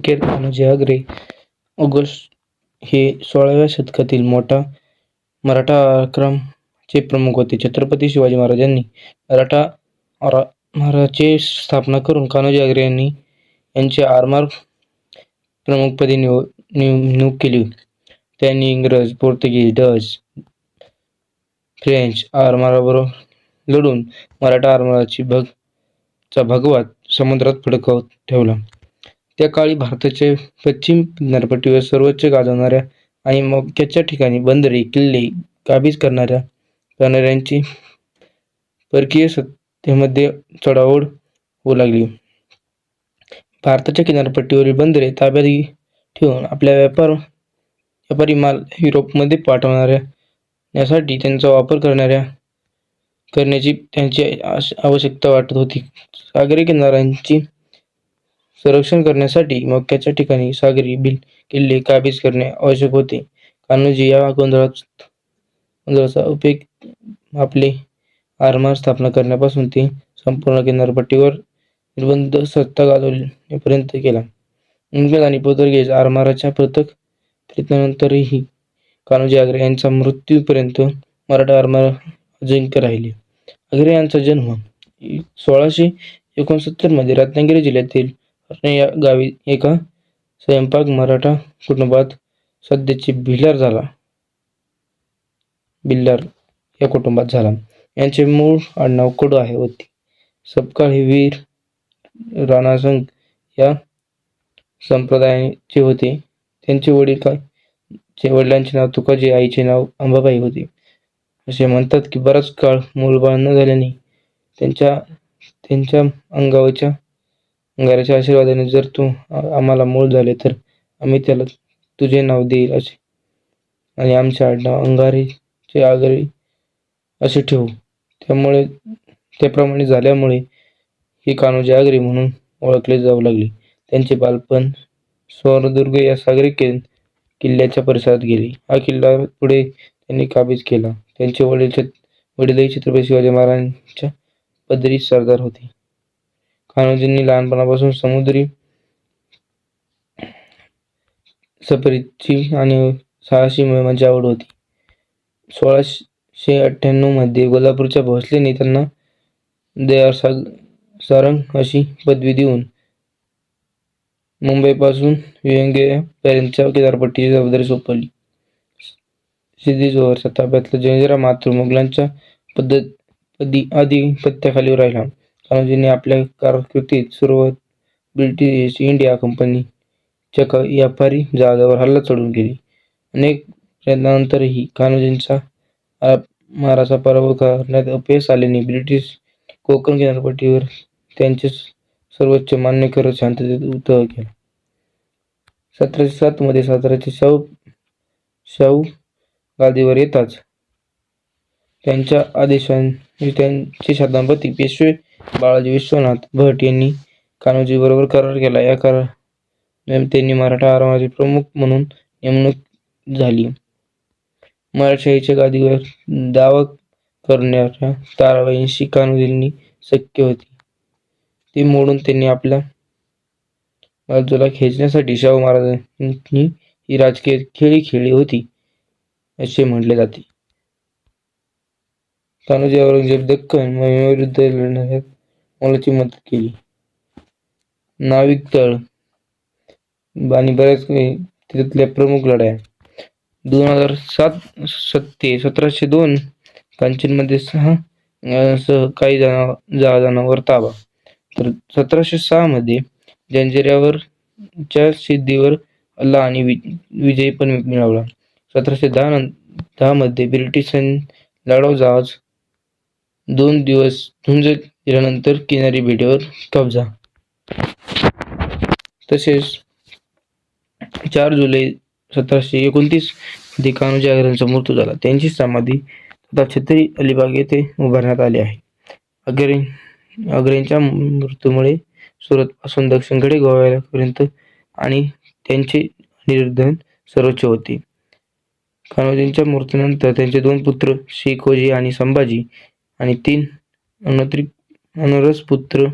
अखेर तानाजी म्हणजे आगरे ऑगस्ट हे सोळाव्या शतकातील मोठा मराठा आक्रमचे प्रमुख होते. छत्रपती शिवाजी महाराजांनी मराठा आरमाराची स्थापना करून कान्होजी आग्रे यांनी यांचे आरमार प्रमुखपदी निव नेमणूक केली. त्यांनी इंग्रज, पोर्तुगीज, डच, फ्रेंच आरमाराबरोबर लढून मराठा आरमाराची भग चा भगवा समुद्रात फडकवत ठेवला. त्या काळी भारताचे पश्चिम किनारपट्टीवर सर्वोच्च गाजवणाऱ्या आणि मोक्याच्या ठिकाणी बंदरे, किल्ले काबीज करणाऱ्यांची परकीय सत्तेमध्ये चढाओढ होऊ लागली. भारताच्या किनारपट्टीवरील बंदरे ताब्यात ठेवून आपल्या व्यापार व्यापारी माल युरोपमध्ये पाठवणाऱ्या यासाठी त्यांचा वापर करणाऱ्या करण्याची त्यांची आवश्यकता वाटत होती. सागरी किनाऱ्यांची संरक्षण करण्यासाठी मक्क्याच्या ठिकाणी सागरी किल्ले काबीज करणे आवश्यक होते. कान्होजी या गोंधळात गोंधळाचा उपयोग आपले आरमार स्थापना करण्यापासून ते संपूर्ण किनारपट्टीवर निर्बंध सत्ता गाजविण्यापर्यंत केला. इंग्रज आणि पोर्तुगीज आरमाराच्या पृथक प्रयत्नानंतरही कान्होजी आग्रे यांच्या मृत्यूपर्यंत मराठा आरमार अजिंक्य राहिले. आग्रे यांचा जन्म सोळाशे एकोणसत्तरमध्ये रत्नागिरी जिल्ह्यातील या गावी एका स्वयंपाक मराठा कुटुंबात सध्याची भिलार या कुटुंबात झाला. यांचे मूळ आडनाव कडू आहे होते. सपकाळ हे वीर राणासंग या संप्रदायाचे होते. त्यांचे वडील जे वडिलांचे नाव तुकाजी आईचे नाव अंबाबाई होते. असे म्हणतात की बराच काळ मूलबाळ न झाल्याने त्यांच्या त्यांच्या अंगावरच्या घराच्या आशीर्वादाने जर तू आम्हाला मूळ झाले तर आम्ही त्याला तुझे नाव देईल असे आणि आमचे आडनाव अंगारेचे आगरी असे ठेवू. त्यामुळे त्याप्रमाणे झाल्यामुळे ही कान्होजी आगरी म्हणून ओळखले जाऊ लागले. त्यांचे बालपण स्वर्णदुर्ग या सागरी किल्ल्याच्या परिसरात गेले. हा किल्ला पुढे त्यांनी काबीज केला. त्यांचे वडीलही छत्रपती शिवाजी महाराजांच्या पदरी सरदार होते. अनुजींनी लहानपणापासून समुद्री सफरीची आणि साहसी मोहिमांची आवड होती. सोळाशे अठ्ठ्याण्णवमध्ये कोल्हापूरच्या भोसलेने त्यांना दया सारंग अशी पदवी देऊन मुंबईपासून विंध्यपर्यंतच्या किनारपट्टीची जबाबदारी सोपवली. सिद्दीजोहरच्या ताब्यातला जंजिरा मात्र मुघलांच्या पद्धत अधिपत्याखाली राहिला. कान्होजींनी आपल्या कारकिर्दीत सुरुवात ब्रिटिश ईस्ट इंडिया कंपनीच्या व्यापारी जहाजावर हल्ला चढून केली. अनेक प्रयत्नानंतरही कान्होजींचा आरमाराचा पराभव करण्यात अपयश आल्याने ब्रिटिश कोकण किनारपट्टीवर त्यांचे सर्वोच्च मान्य करत शांततेत उताव केला. सतराशे सातमध्ये मध्ये शाहू शाहू गादीवर येताच त्यांच्या आदेशांनी त्यांचे छत्रपती पेशवे बाळाजी विश्वनाथ भट यांनी कान्होजीबरोबर करार केला. या करार त्यांनी मराठा आरमाराचे प्रमुख म्हणून नेमणूक झाली. मराठेशाहीच्या गादीवर दावा करणाऱ्या ताराबाईंशी कान्होजींनी शक्य होती. ती मोडून त्यांनी आपल्या बाजूला खेचण्यासाठी शाहू महाराजांनी ही राजकीय खेळी खेळली होती असे म्हटले जाते. कान्होजी औरंगजेब दख्खन मोहिमेविरुद्ध लढण्यात मोलाची मदत केली. नाविक तळ आणि बऱ्याच तिथल्या प्रमुख लढाया दोन हजार सात सत्ते सतराशे दोन कांचनमध्ये सहा सह काही जहाजांवर ताबा तर सतराशे सहा मध्ये जंजिऱ्याच्या सिद्धीवर हल्ला आणि विजय पण मिळवला. सतराशे दहा मध्ये ब्रिटिश लढाऊ जहाज दोन दिवस झुंज दिल्यानंतर किनारी बेटावर कब्जा. तसेच चार जुलै सतराशे एकोणतीसमध्ये कान्होजी आंग्रेंचा मृत्यू झाला. त्यांची समाधी आता छत्री अलिबाग येथे उभारण्यात आली आहे. आंग्रेंच्या मृत्यूमुळे सुरतपासून दक्षिणकडे गोव्यापर्यंत आणि त्यांचे निर्धन सर्वोच्च होते. कान्होजींच्या मृत्यूनंतर त्यांचे दोन पुत्र शेकोजी आणि संभाजी आणि तीन अनौरस पुत्र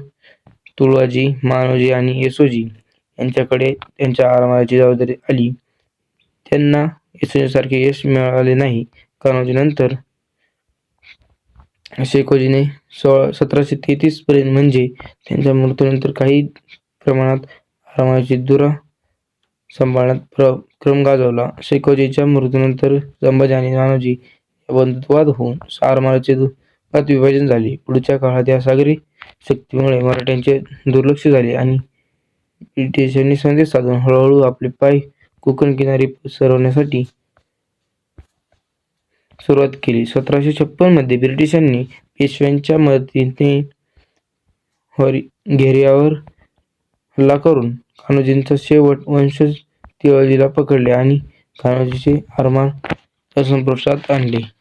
तुळवाजी मानोजी आणि येसोजी यांच्याकडे त्यांच्या आरमाराची जबाबदारी आली. त्यांना येसोजीसारखे यश मिळाले नाही. कान्होजीनंतर शेकोजीने सोळा सतराशे तेहतीस पर्यंत म्हणजे त्यांच्या मृत्यूनंतर काही प्रमाणात आरामाची दुरा सांभाळण्यात प्र क्रम गाजवला. शेकोजीच्या मृत्यूनंतर संभाजी आणि नानाजी या होऊन आरमाराचे दुभागात विभाजन झाले. पुढच्या काळात या सागरी शक्तीमुळे मराठ्यांचे दुर्लक्ष झाले आणि ब्रिटिशांनी संदेश साधून हळूहळू आपले पाय कोकण किनारी सरवण्यासाठी सुरुवात केली. सतराशे छप्पनमध्ये ब्रिटिशांनी पेशव्यांच्या मदतीने हरी हल्ला करून कान्होजींचा शेवट वंशज तिळजीला पकडले आणि कान्होजींचे आरमार संपुष्टात आणले.